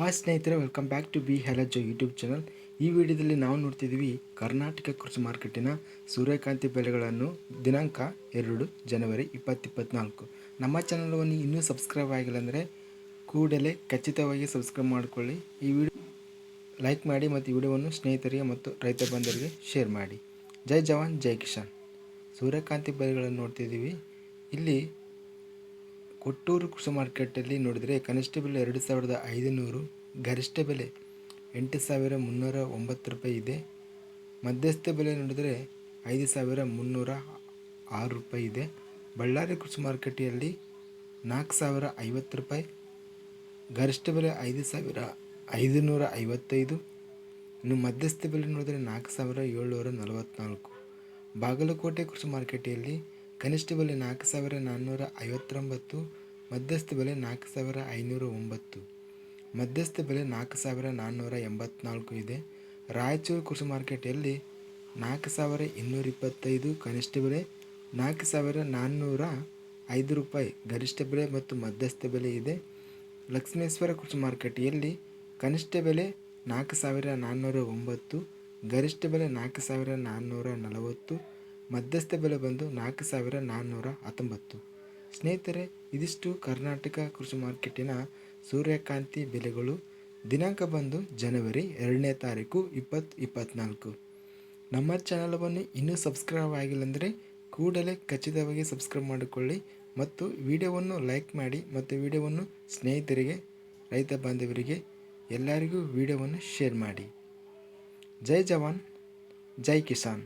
Hi ಸ್ನೇಹಿತರೆ welcome back to B ಹೆಲಜೋ YouTube channel ಈ ವಿಡಿಯೋದಲ್ಲಿ ನಾವು ನೋಡ್ತಿದ್ದೀವಿ ಕರ್ನಾಟಕ ಕೃಷಿ ಮಾರ್ಕೆಟಿನ ಸೂರ್ಯಕಾಂತಿ ಬೆಲೆಗಳನ್ನು ದಿನಾಂಕ ಎರಡು ಜನವರಿ ಇಪ್ಪತ್ತಿಪ್ಪತ್ನಾಲ್ಕು. ನಮ್ಮ ಚಾನಲವನ್ನು ಇನ್ನೂ ಸಬ್ಸ್ಕ್ರೈಬ್ ಆಗಿಲ್ಲ ಅಂದರೆ ಕೂಡಲೇ ಖಚಿತವಾಗಿ ಸಬ್ಸ್ಕ್ರೈಬ್ ಮಾಡಿಕೊಳ್ಳಿ. ಈ ವಿಡಿಯೋ ಲೈಕ್ ಮಾಡಿ ಮತ್ತು ಈ ವಿಡಿಯೋವನ್ನು ಸ್ನೇಹಿತರಿಗೆ ಮತ್ತು ರೈತ ಬಂಧುಗಳಿಗೆ ಶೇರ್ ಮಾಡಿ. ಜೈ ಜವಾನ್, ಜೈ ಕಿಶಾನ್ ಸೂರ್ಯಕಾಂತಿ ಬೆಲೆಗಳನ್ನು ನೋಡ್ತಿದ್ದೀವಿ. ಇಲ್ಲಿ ಕೊಟ್ಟೂರು ಕೃಷಿ ಮಾರ್ಕೆಟಲ್ಲಿ ನೋಡಿದರೆ ಕನಿಷ್ಠ ಬೆಲೆ ಎರಡು ಸಾವಿರದ ಐದುನೂರು, ಗರಿಷ್ಠ ಬೆಲೆ ಎಂಟು ಸಾವಿರ ಮುನ್ನೂರ ಒಂಬತ್ತು ರೂಪಾಯಿ ಇದೆ. ಮಧ್ಯಸ್ಥ ಬೆಲೆ ನೋಡಿದರೆ ಐದು ಸಾವಿರ ಮುನ್ನೂರ ಆರು ರೂಪಾಯಿ ಇದೆ. ಬಳ್ಳಾರಿ ಕೃಷಿ ಮಾರ್ಕೆಟಲ್ಲಿ ನಾಲ್ಕು ಸಾವಿರ ಐವತ್ತು ರೂಪಾಯಿ, ಗರಿಷ್ಠ ಬೆಲೆ ಐದು ಸಾವಿರ ಐದುನೂರ ಐವತ್ತೈದು, ಇನ್ನು ಮಧ್ಯಸ್ಥ ಬೆಲೆ ನೋಡಿದರೆ ನಾಲ್ಕು ಸಾವಿರ ಏಳ್ನೂರ ನಲವತ್ತ್ನಾಲ್ಕು ಬಾಗಲಕೋಟೆ ಕೃಷಿ ಮಾರ್ಕೆಟಲ್ಲಿ ಕನಿಷ್ಠ ಬೆಲೆ ನಾಲ್ಕು ಸಾವಿರ ನಾನ್ನೂರ ಐವತ್ತೊಂಬತ್ತು, ಮಧ್ಯಸ್ಥ ಬೆಲೆ ನಾಲ್ಕು ಸಾವಿರ ಐನೂರ ಒಂಬತ್ತು, ಮಧ್ಯಸ್ಥ ಬೆಲೆ ನಾಲ್ಕು ಸಾವಿರ ನಾನ್ನೂರ ಎಂಬತ್ನಾಲ್ಕು ಇದೆ. ರಾಯಚೂರು ಕೃಷಿ ಮಾರ್ಕೆಟಲ್ಲಿ ನಾಲ್ಕು ಸಾವಿರ ಇನ್ನೂರ ಇಪ್ಪತ್ತೈದು ಕನಿಷ್ಠ ಬೆಲೆ, ನಾಲ್ಕು ಸಾವಿರ ನಾನ್ನೂರ ಐದು ರೂಪಾಯಿ ಗರಿಷ್ಠ ಬೆಲೆ ಮತ್ತು ಮಧ್ಯಸ್ಥ ಬೆಲೆ ಇದೆ. ಲಕ್ಷ್ಮೇಶ್ವರ ಕೃಷಿ ಮಾರ್ಕೆಟಲ್ಲಿ ಕನಿಷ್ಠ ಬೆಲೆ ನಾಲ್ಕು ಸಾವಿರ ನಾನ್ನೂರ ಒಂಬತ್ತು, ಗರಿಷ್ಠ ಬೆಲೆ ನಾಲ್ಕು ಸಾವಿರ ನಾನ್ನೂರ ನಲವತ್ತು ಮಧ್ಯಸ್ಥ ಬೆಲೆ ಬಂದು ನಾಲ್ಕು ಸಾವಿರ ನಾನ್ನೂರ ಹತ್ತೊಂಬತ್ತು. ಸ್ನೇಹಿತರೆ, ಇದಿಷ್ಟು ಕರ್ನಾಟಕ ಕೃಷಿ ಮಾರ್ಕೆಟಿನ ಸೂರ್ಯಕಾಂತಿ ಬೆಲೆಗಳು. ದಿನಾಂಕ ಬಂದು ಜನವರಿ ಎರಡನೇ ತಾರೀಕು ಇಪ್ಪತ್ತು ಇಪ್ಪತ್ತ್ನಾಲ್ಕು ನಮ್ಮ ಚಾನಲವನ್ನು ಇನ್ನೂ ಸಬ್ಸ್ಕ್ರೈಬ್ ಆಗಿಲ್ಲ ಅಂದರೆ ಕೂಡಲೇ ಖಚಿತವಾಗಿ ಸಬ್ಸ್ಕ್ರೈಬ್ ಮಾಡಿಕೊಳ್ಳಿ ಮತ್ತು ವಿಡಿಯೋವನ್ನು ಲೈಕ್ ಮಾಡಿ ಮತ್ತು ವಿಡಿಯೋವನ್ನು ಸ್ನೇಹಿತರಿಗೆ, ರೈತ ಬಾಂಧವರಿಗೆ, ಎಲ್ಲರಿಗೂ ವಿಡಿಯೋವನ್ನು ಶೇರ್ ಮಾಡಿ. ಜೈ ಜವಾನ್, ಜೈ ಕಿಸಾನ್.